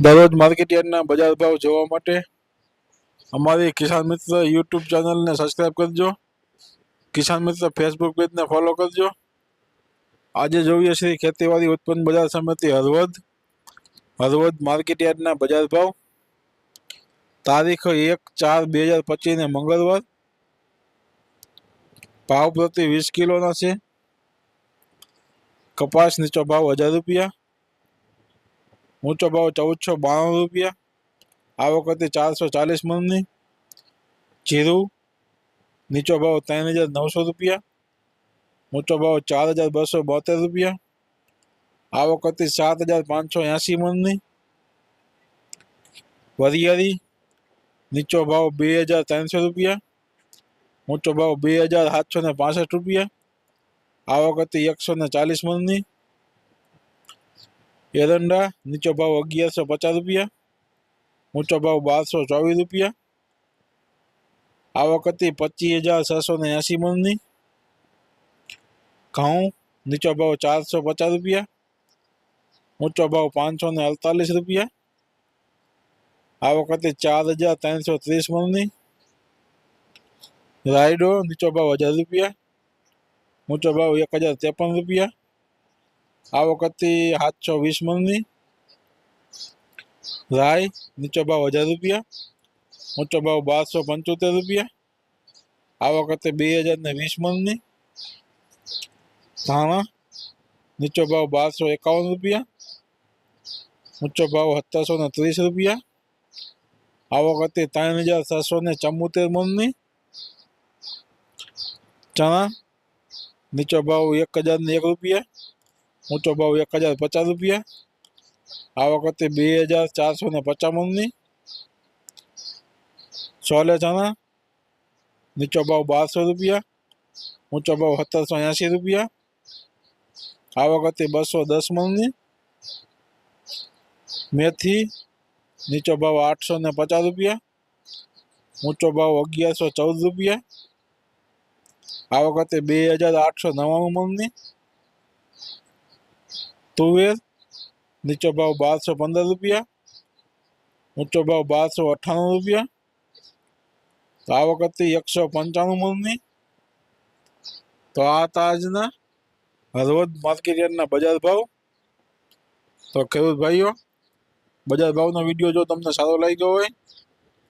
દરરોજ માર્કેટ યાર્ડના બજાર ભાવ જોવા માટે અમારી કિસાન મિત્ર યુટ્યુબ ચેનલને સબસ્ક્રાઈબ કરજો કિસાન મિત્ર ફેસબુક પેજને ફોલો કરજો આજે જોઈએ શ્રી ખેતીવાડી ઉત્પન્ન બજાર સમિતિ હળવદ હળવદ માર્કેટ યાર્ડના બજાર ભાવ તારીખ એક ચાર બે હજાર પચીસને મંગળવાર ભાવ પ્રતિ વીસ કિલોના છે કપાસ નીચો ભાવ હજાર રૂપિયા ઊંચો ભાવ ચૌદસો બાણું રૂપિયા આ વખતે ચારસો ચાલીસ મણની જીરું નીચો ભાવ ત્રણ હજાર નવસો રૂપિયા ઊંચો ભાવ ચાર હજાર બસો બોતેર રૂપિયા આ વખતે સાત હજાર પાંચસો એંસી મણની વરિયાળી નીચો ભાવ બે હજાર ત્રણસો રૂપિયા ઊંચો ભાવ બે હજાર સાતસો ને પાસઠ રૂપિયા આ વખતે એકસો ને ચાલીસ મણની એરંડા નીચો ભાવ અગિયારસો પચાસ રૂપિયા ઊંચો ભાવ બારસો ચોવીસ રૂપિયા આ વખતે પચીસ હજાર છસો ને એંસી મણની ઘઉં નીચો ભાવ ચારસો પચાસ રૂપિયા ઊંચો ભાવ પાંચસો ને અડતાલીસ રૂપિયા આ વખતે ચાર હજાર ત્રણસો ત્રીસ મણની રાયડો નીચો ભાવ હજાર રૂપિયા ઊંચો ભાવ એક હજાર ત્રેપન રૂપિયા આ વખતે સાતસો વીસ મણની રાય નીચો ભાવ હજાર રૂપિયા ઊંચો ભાવ બારસો પંચોતેર રૂપિયા આ વખતે બે હજાર ને વીસ મણની ધાણા નીચો ભાવ બારસો એકાવન રૂપિયા ઊંચો ભાવ સત્તરસો ને ત્રીસ રૂપિયા આ વખતે ત્રણ હજાર છસો ને ચુમ્મોતેર મણની ચણા નીચો ભાવ એક હજાર ને એક રૂપિયા ઊંચો ભાવ એક હજાર પચાસ રૂપિયા આ વખતે બે હજાર ચારસો ને પચાસ મણની સોલે ચણા નીચો ભાવ બારસો રૂપિયા ઊંચો ભાવ સત્તરસો એંસી રૂપિયા આ વખતે બસો દસ મણની મેથી નીચો ભાવ આઠસો ને પચાસ રૂપિયા ઊંચો ભાવ અગિયારસો ચૌદ રૂપિયા આ વખતે બે હજાર આઠસો નવ્વાણું મણની તુવેર, નીચો ભાવ બારસો પંદર રૂપિયા, ઊંચો ભાવ બારસો અઠ્ઠાણું રૂપિયા, તો આ વખતે એકસો પંચાણું મણની. તો આ તાજના હળવદ માર્કેટ બજાર ભાવ. તો ખેડૂત ભાઈઓ, બજાર ભાવનો વીડિયો જો તમને સારો લાગ્યો હોય,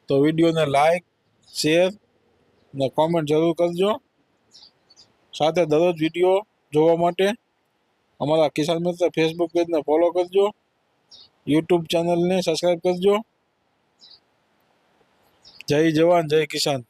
તો વિડીયોને લાઈક, શેર ને કોમેન્ટ જરૂર કરજો. સાથે દરરોજ વીડિયો જોવા માટે અમારા કિસાન મિત્ર ફેસબુક પેજને ફોલો કરજો. યુટ્યુબ ચેનલને સબસ્ક્રાઈબ કરજો. જય જવાન, જય કિસાન.